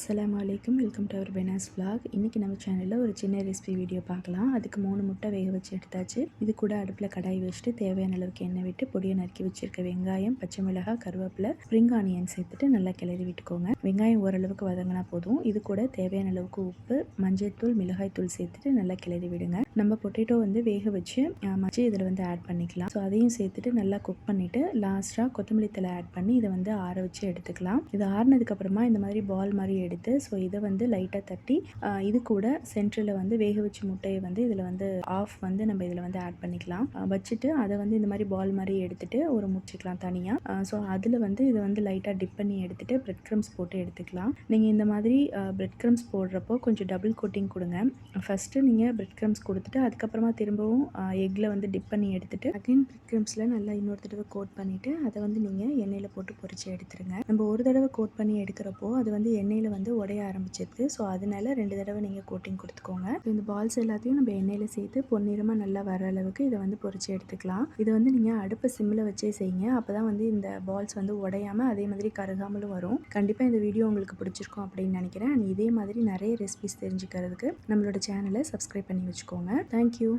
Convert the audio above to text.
அஸ்லாம் அலைக்கும். Welcome to our Benaz vlog. இன்றைக்கி நம்ம சேனலில் ஒரு சின்ன ரெசிபி வீடியோ பார்க்கலாம். அதுக்கு மூணு முட்டை வேக வச்சு எடுத்தாச்சு. இது கூட அடுப்பில் கடாய் வச்சுட்டு தேவையான அளவுக்கு எண்ணெய் விட்டு பொடியை நறுக்கி வச்சுருக்க வெங்காயம் பச்சை மிளகாய் கருவேப்பிலை ஸ்ப்ரிங் ஆனியன் சேர்த்துட்டு நல்லா கிளறி விட்டுக்கோங்க. வெங்காயம் ஓரளவுக்கு வதங்கினா போதும். இது கூட தேவையான அளவுக்கு உப்பு மஞ்சள்தூள் மிளகாய்த்தூள் சேர்த்துட்டு நல்லா கிளறி விடுங்க. நம்ம பொட்டேட்டோ வந்து வேக வச்சு மச்சு இதில் வந்து ஆட் பண்ணிக்கலாம். ஸோ அதையும் சேர்த்துட்டு நல்லா குக் பண்ணிவிட்டு லாஸ்ட்டாக கொத்தமல்லி தலை ஆட் பண்ணி இதை வந்து ஆற வச்சு எடுத்துக்கலாம். இது ஆறினதுக்கப்புறமா இந்த மாதிரி பால் மாதிரி எடுத்து ஸோ இதை வந்து லைட்டாக தட்டி இது கூட சென்டரில் வந்து வேக வச்ச முட்டையை வந்து இதில் வந்து ஆஃப் வந்து நம்ம இதில் வந்து ஆட் பண்ணிக்கலாம். வச்சுட்டு அதை வந்து இந்த மாதிரி பால் மாதிரி எடுத்துகிட்டு ஒரு முடிச்சிக்கலாம் தனியாக ஸோ அதில் வந்து இதை வந்து லைட்டாக டிப் பண்ணி எடுத்துகிட்டு பிரெட் க்ரம்ஸ் போட்டு எடுத்துக்கலாம். நீங்கள் இந்த மாதிரி பிரெட் க்ரம்ஸ் போடுறப்போ கொஞ்சம் டபுள் கோட்டிங் கொடுங்க. ஃபஸ்ட்டு நீங்கள் பிரெட் க்ரம்ஸ் கொடுத்துட்டு அதுக்கப்புறமா திரும்பவும் எக்கில் வந்து டிப் பண்ணி எடுத்துகிட்டு அகைன் பிரெட் க்ரம்ஸில் நல்லா இன்னொரு தடவை கோட் பண்ணிவிட்டு அதை வந்து நீங்கள் எண்ணெயில் போட்டு பொறிச்சு எடுத்துருங்க. நம்ம ஒரு தடவை கோட் பண்ணி எடுக்கிறப்போ அது வந்து எண்ணெயில் வந்து உடைய ஆரம்பிச்சிருக்கு. ஸோ அதனால ரெண்டு தடவை நீங்கள் கோட்டிங் கொடுத்துக்கோங்க. இந்த பால்ஸ் எல்லாத்தையும் நம்ம எண்ணெயில் சேர்த்து பொன்னிறமாக நல்லா வர அளவுக்கு இதை வந்து பொறிச்சு எடுத்துக்கலாம். இதை வந்து நீங்கள் அடுப்பை சிம்மில் வச்சே செய்யுங்க. அப்போ தான் வந்து இந்த பால்ஸ் வந்து உடையாமல் அதே மாதிரி கருகாமலும் வரும். கண்டிப்பாக இந்த வீடியோ உங்களுக்கு பிடிச்சிருக்கும் அப்படின்னு நினைக்கிறேன். இதே மாதிரி நிறைய ரெசிபிஸ் தெரிஞ்சுக்கிறதுக்கு நம்மளோட சேனலை சப்ஸ்கிரைப் பண்ணி வச்சுக்கோங்க. தேங்க்யூ